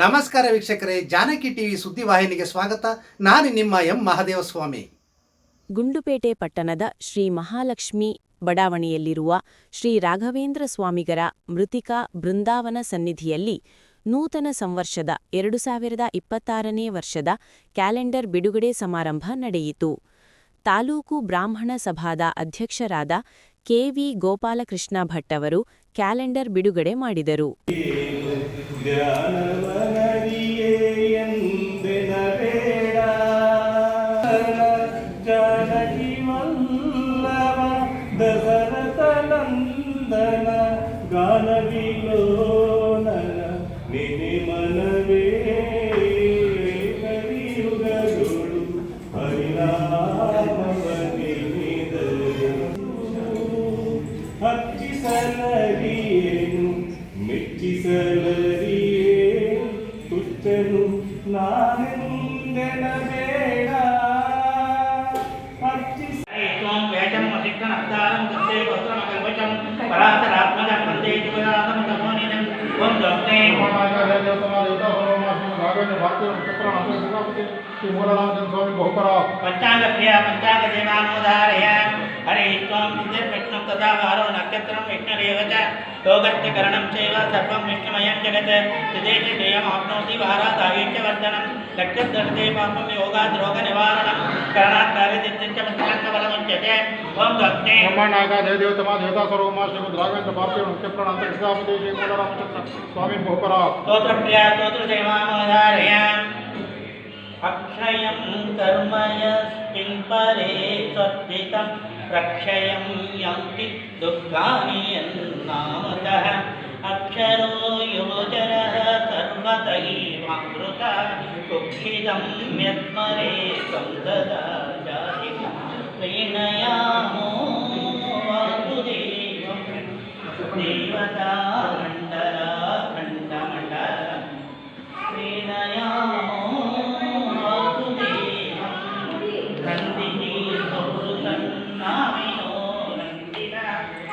ನಮಸ್ಕಾರ ವೀಕ್ಷಕರೇ ಜಾನಕಿ ಟಿವಿ ಸುದ್ದಿವಾಹಿನಿಗೆ ಸ್ವಾಗತ. ನಾನು ನಿಮ್ಮ ಎಂ ಮಹದೇವಸ್ವಾಮಿ. ಗುಂಡುಪೇಟೆ ಪಟ್ಟಣದ ಶ್ರೀ ಮಹಾಲಕ್ಷ್ಮಿ ಬಡಾವಣೆಯಲ್ಲಿರುವ ಶ್ರೀ ರಾಘವೇಂದ್ರ ಸ್ವಾಮಿಗರ ಮೃತಿಕಾ ಬೃಂದಾವನ ಸನ್ನಿಧಿಯಲ್ಲಿ ನೂತನ ಸಂವರ್ಷದ ಎರಡು ಸಾವಿರದ ಇಪ್ಪತ್ತಾರನೇ ವರ್ಷದ ಕ್ಯಾಲೆಂಡರ್ ಬಿಡುಗಡೆ ಸಮಾರಂಭ ನಡೆಯಿತು. ತಾಲೂಕು ಬ್ರಾಹ್ಮಣ ಸಭಾದ ಅಧ್ಯಕ್ಷರಾದ ಕೆವಿ ಗೋಪಾಲಕೃಷ್ಣ ಭಟ್ ಅವರು ಕ್ಯಾಲೆಂಡರ್ ಬಿಡುಗಡೆ ಮಾಡಿದರು. దశరథనందన గాన విలోనన నిని మనవే కలియుగరుడు హరినామవని హరి అసిద్ధనస్తారం దుఃఖే వస్త్రమకల్పచం పరాశరాత్మజం వందే శివనాథం నమోనిదం ఓం దొక్తే పంచాంగ క్రియా పంచాంగ దేవానోదారయ హరే త్వం సిద్ధ तथा वारो नक्षत्रं विष्णुरेव च योगश्चकरणं चैव सर्वं विष्णुमयं जगत् त्रिदेशे श्रेयमाप्नोति वारादायुष्यवर्धनं लक्ष्यदर्शे पापं योगाद् रोगनिवारणं करणात् कार्यसिद्धिश्च पुस्तकफलमुच्यते ॐ दत्ते ब्रह्मणागाधदेवतमा देवतासरोमा श्रीमद्राघवेन्द्र पार्थिव मुख्यप्राणान्तरिक्षापदेशे कुलरामचन्द्र स्वामी बहुपरा स्तोत्रप्रिया स्तोत्रजयमामोदारयाम् अक्षयं कर्मयस्मिन् परे स्वर्पितम् प्रक्षयं यन्ति दुःखानि यन्नामतः। अक्षरो योजनः सर्वतैवामृतः कुक्षितं यत्मरे संसदा जाति प्रीणयामो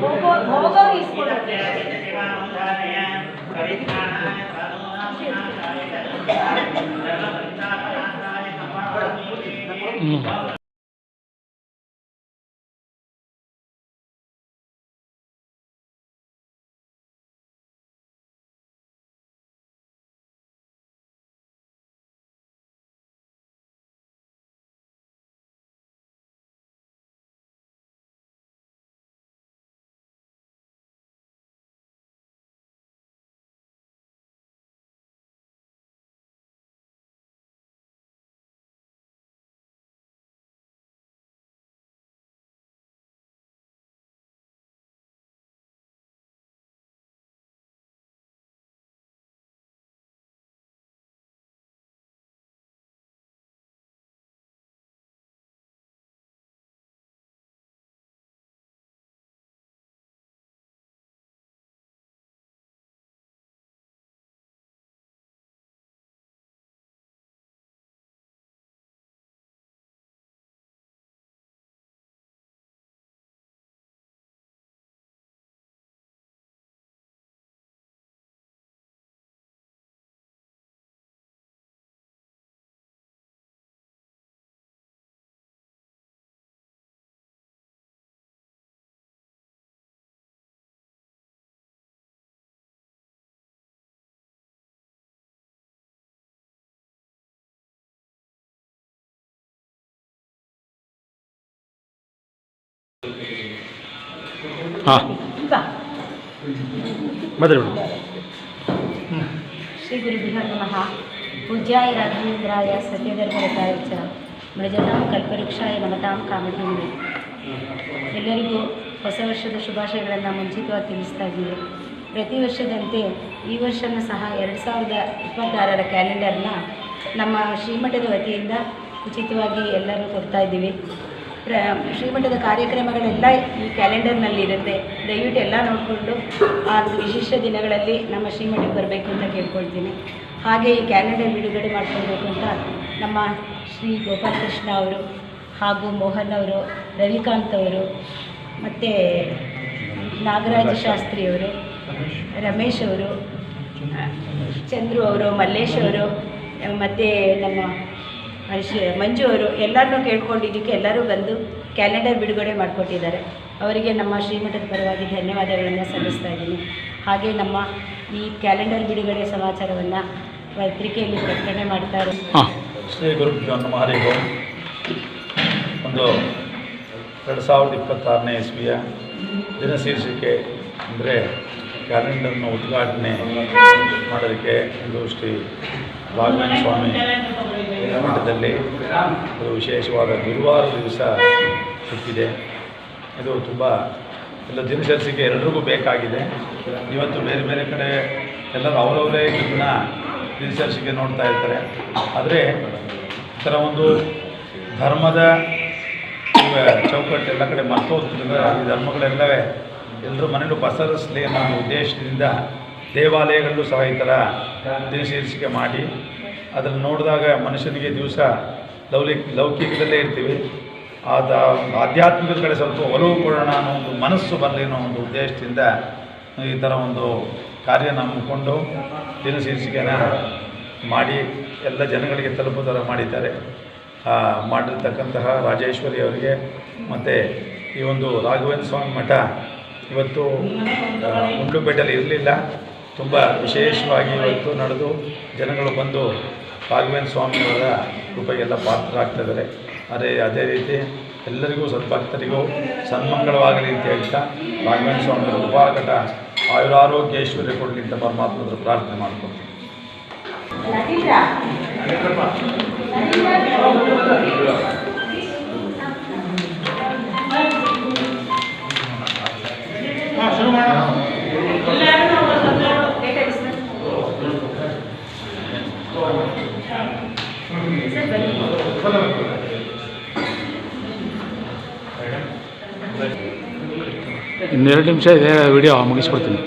ಹೋಗೋ ಹಾಂ. ಮೇಡಮ್ ಶ್ರೀ ಗುರುಭ್ಯೋ ನಮಃ ಪೂಜ್ಯಾಯ ರಾಘವೇಂದ್ರಾಯ ಸತ್ಯಧರ್ಮರತಾಯ ಚ. ಮೃಜತಾಂ ಕಲ್ಪವೃಕ್ಷಾಯ ನಮತಾಂ ಕಾಮಧೇನುವೆ. ಎಲ್ಲರಿಗೂ ಹೊಸ ವರ್ಷದ ಶುಭಾಶಯಗಳನ್ನು ಮುಂಚಿತವಾಗಿ ತಿಳಿಸ್ತಾ ಇದ್ದೀವಿ. ಪ್ರತಿ ವರ್ಷದಂತೆ ಈ ವರ್ಷನೂ ಸಹ ಎರಡು ಸಾವಿರದ ಇಪ್ಪತ್ತಾರರ ಕ್ಯಾಲೆಂಡರ್ನ ನಮ್ಮ ಶ್ರೀಮಠದ ವತಿಯಿಂದ ಉಚಿತವಾಗಿ ಎಲ್ಲರೂ ಕೊಡ್ತಾ ಇದ್ದೀವಿ. ಪ್ರ, ಶ್ರೀಮಠದ ಕಾರ್ಯಕ್ರಮಗಳೆಲ್ಲ ಈ ಕ್ಯಾಲೆಂಡರ್ನಲ್ಲಿರುತ್ತೆ ದಯವಿಟ್ಟು ಎಲ್ಲ ನೋಡಿಕೊಂಡು ಆ ವಿಶಿಷ್ಟ ದಿನಗಳಲ್ಲಿ ನಮ್ಮ ಶ್ರೀಮಠಕ್ಕೆ ಬರಬೇಕು ಅಂತ ಕೇಳ್ಕೊಳ್ತೀನಿ. ಹಾಗೆ ಈ ಕ್ಯಾಲೆಂಡರ್ ಬಿಡುಗಡೆ ಮಾಡ್ಕೊಳ್ಬೇಕು ಅಂತ ನಮ್ಮ ಶ್ರೀ ಗೋಪಾಲಕೃಷ್ಣ ಅವರು ಹಾಗೂ ಮೋಹನ್ ಅವರು, ರವಿಕಾಂತ್ ಅವರು, ಮತ್ತು ನಾಗರಾಜ ಶಾಸ್ತ್ರಿಯವರು ರಮೇಶ್ ಅವರು ಚಂದ್ರು ಅವರು, ಮಲ್ಲೇಶ್ ಅವರು, ಮತ್ತು ನಮ್ಮ ಮಂಜು ಅವರು ಎಲ್ಲರನ್ನೂ ಕೇಳ್ಕೊಂಡಿದ್ದಕ್ಕೆ ಎಲ್ಲರೂ ಬಂದು ಕ್ಯಾಲೆಂಡರ್ ಬಿಡುಗಡೆ ಮಾಡಿಕೊಟ್ಟಿದ್ದಾರೆ. ಅವರಿಗೆ ನಮ್ಮ ಶ್ರೀಮಠದ ಪರವಾಗಿ ಧನ್ಯವಾದಗಳನ್ನು ಸಲ್ಲಿಸ್ತಾ ಇದ್ದೀನಿ. ಹಾಗೆ ನಮ್ಮ ಈ ಕ್ಯಾಲೆಂಡರ್ ಬಿಡುಗಡೆ ಸಮಾಚಾರವನ್ನು ಪತ್ರಿಕೆಯಲ್ಲಿ ಪ್ರಕಟಣೆ ಮಾಡ್ತಾ ಇರೋ ಶ್ರೀ ಗುರು ಹರಿ ಒಂದು ಎರಡು ಸಾವಿರದ ಇಪ್ಪತ್ತಾರನೇ ಇಸ್ವಿಯ ದಿನ ಶೀರ್ಷಿಕೆ ಅಂದರೆ ಕ್ಯಾಲೆಂಡರ್ನ ಉದ್ಘಾಟನೆ ಮಾಡೋದಕ್ಕೆ ಇದು ಶ್ರೀ ರಾಘವೇಂದ್ರ ಸ್ವಾಮಿ ಮಠದಲ್ಲಿ ಅದು ವಿಶೇಷವಾದ ಗುರುವಾರ ದಿವಸ ಸಿಕ್ಕಿದೆ ಇದು ತುಂಬ ಎಲ್ಲ ದಿನಚರಿಸಿಗೆ ಎಲ್ರಿಗೂ ಬೇಕಾಗಿದೆ. ಇವತ್ತು ಬೇರೆ ಬೇರೆ ಕಡೆ ಎಲ್ಲರೂ ಅವರವರೇ ಇದನ್ನ ದಿನಚರಿಸಿಗೆ ನೋಡ್ತಾ ಇರ್ತಾರೆ. ಆದರೆ ಈ ಥರ ಒಂದು ಧರ್ಮದ ಚೌಕಟ್ಟು ಎಲ್ಲ ಕಡೆ ಮರ್ತೋದ್ರಿಂದ ಈ ಧರ್ಮಗಳೆಲ್ಲವೇ ಎಲ್ಲರೂ ಮನೇಲೂ ಪಸರಿಸಲಿ ಅನ್ನೋ ಉದ್ದೇಶದಿಂದ ದೇವಾಲಯಗಳಲ್ಲೂ ಸಹ ಈ ಥರ ದಿನಚರಿಸಿಕೆ ಮಾಡಿ ಅದನ್ನು ನೋಡಿದಾಗ ಮನುಷ್ಯನಿಗೆ ದಿವಸ ಲೌಲಿಕ್ ಲೌಕಿಕದಲ್ಲೇ ಇರ್ತೀವಿ. ಆದ ಆಧ್ಯಾತ್ಮಿಕ ಕಡೆ ಸ್ವಲ್ಪ ಒಲವು ಕೊಡೋಣ ಅನ್ನೋ ಒಂದು ಮನಸ್ಸು ಬರಲಿ ಅನ್ನೋ ಒಂದು ಉದ್ದೇಶದಿಂದ ಈ ಥರ ಒಂದು ಕಾರ್ಯನ ನಂಬಿಕೊಂಡು ದಿನಶೀರ್ಷಿಕೆನ ಮಾಡಿ ಎಲ್ಲ ಜನಗಳಿಗೆ ತಲುಪೋ ಥರ ಮಾಡಿದ್ದಾರೆ ಮಾಡಿರ್ತಕ್ಕಂತಹ ರಾಜೇಶ್ವರಿ ಅವರಿಗೆ ಮತ್ತು ಈ ಒಂದು ರಾಘವೇಂದ್ರ ಸ್ವಾಮಿ ಮಠ ಇವತ್ತು ಉಂಡುಪೇಟೆಯಲ್ಲಿ ಇರಲಿಲ್ಲ. ತುಂಬ ವಿಶೇಷವಾಗಿ ಇವತ್ತು ನಡೆದು ಜನಗಳು ಬಂದು ರಾಘವೇಂದ್ರ ಸ್ವಾಮಿಯವರ ಕೃಪೆಗೆಲ್ಲ ಪಾತ್ರರಾಗ್ತಿದ್ದಾರೆ. ಅದೇ ಅದೇ ರೀತಿ ಎಲ್ಲರಿಗೂ ಸದ್ಭಕ್ತರಿಗೂ ಸನ್ಮಂಗಳವಾಗಲಿ ಅಂತ ಹೇಳ್ತಾ ರಾಘವೇಂದ್ರ ಸ್ವಾಮಿಯವರ ಉಪಾಕಟ ಆಯುರಾರೋಗ್ಯ ಐಶ್ವರ್ಯ ಕೊಡಲಿ ಅಂತ ಪರಮಾತ್ಮದ ಪ್ರಾರ್ಥನೆ ಮಾಡ್ಕೊಳ್ತೀನಿ. ಇನ್ನೆರಡು ನಿಮಿಷ ಇದೆ ವಿಡಿಯೋ ಮುಗಿಸ್ಬಿಡ್ತೀನಿ.